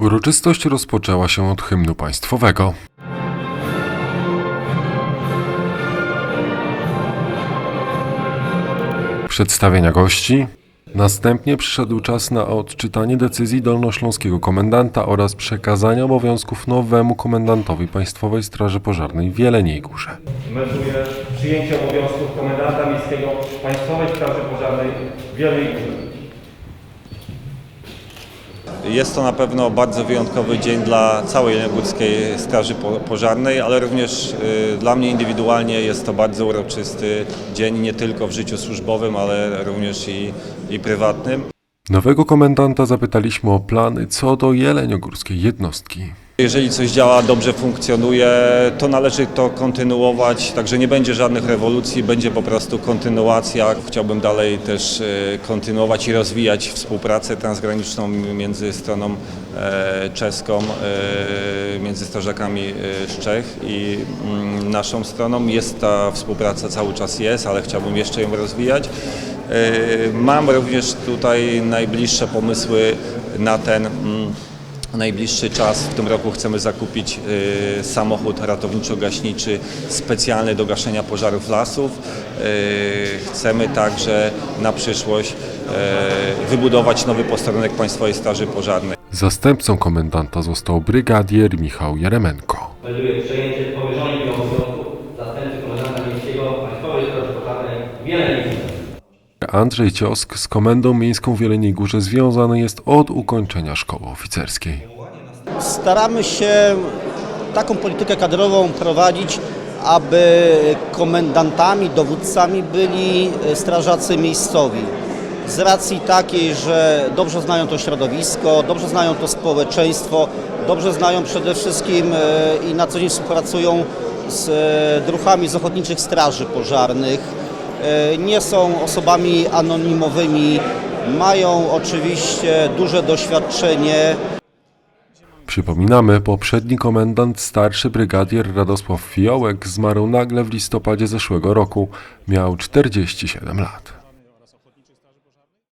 Uroczystość rozpoczęła się od hymnu państwowego. Przedstawienia gości. Następnie przyszedł czas na odczytanie decyzji dolnośląskiego komendanta oraz przekazania obowiązków nowemu komendantowi Państwowej Straży Pożarnej w Jeleniej Górze. Przyjęcie obowiązków komendanta miejskiego Państwowej Straży Pożarnej w Wielkiej Górze. Jest to na pewno bardzo wyjątkowy dzień dla całej Jeleniogórskiej Straży Po- Pożarnej, ale również y, dla mnie indywidualnie jest to bardzo uroczysty dzień, nie tylko w życiu służbowym, ale również i, i prywatnym. Nowego komendanta zapytaliśmy o plany co do jeleniogórskiej jednostki. Jeżeli coś działa, dobrze funkcjonuje, to należy to kontynuować, także nie będzie żadnych rewolucji, będzie po prostu kontynuacja. Chciałbym dalej też e, kontynuować i rozwijać współpracę transgraniczną między stroną e, czeską, e, między strażakami z Czech i mm, naszą stroną. Jest ta współpraca cały czas jest, ale chciałbym jeszcze ją rozwijać. Mam również tutaj najbliższe pomysły na ten mm, najbliższy czas. W tym roku chcemy zakupić y, samochód ratowniczo-gaśniczy specjalny do gaszenia pożarów lasów. Y, chcemy także na przyszłość y, wybudować nowy posterunek Państwowej Straży Pożarnej. Zastępcą komendanta został brygadier Michał Jeremenko. melduje przejęcie powierzonych mi obowiązków zastępcy komendanta miejskiego Państwowej Straży Pożarnej w Jeleniej Górze. Andrzej Ciosk z Komendą Miejską w Jeleniej Górze związany jest od ukończenia szkoły oficerskiej. Staramy się taką politykę kadrową prowadzić, aby komendantami, dowódcami byli strażacy miejscowi. Z racji takiej, że dobrze znają to środowisko, dobrze znają to społeczeństwo, dobrze znają przede wszystkim e, i na co dzień współpracują z e, druhami z ochotniczych straży pożarnych. E, Nie są osobami anonimowymi, mają oczywiście duże doświadczenie Przypominamy, poprzedni komendant, starszy brygadier Radosław Fiołek zmarł nagle w listopadzie zeszłego roku. Miał 47 lat.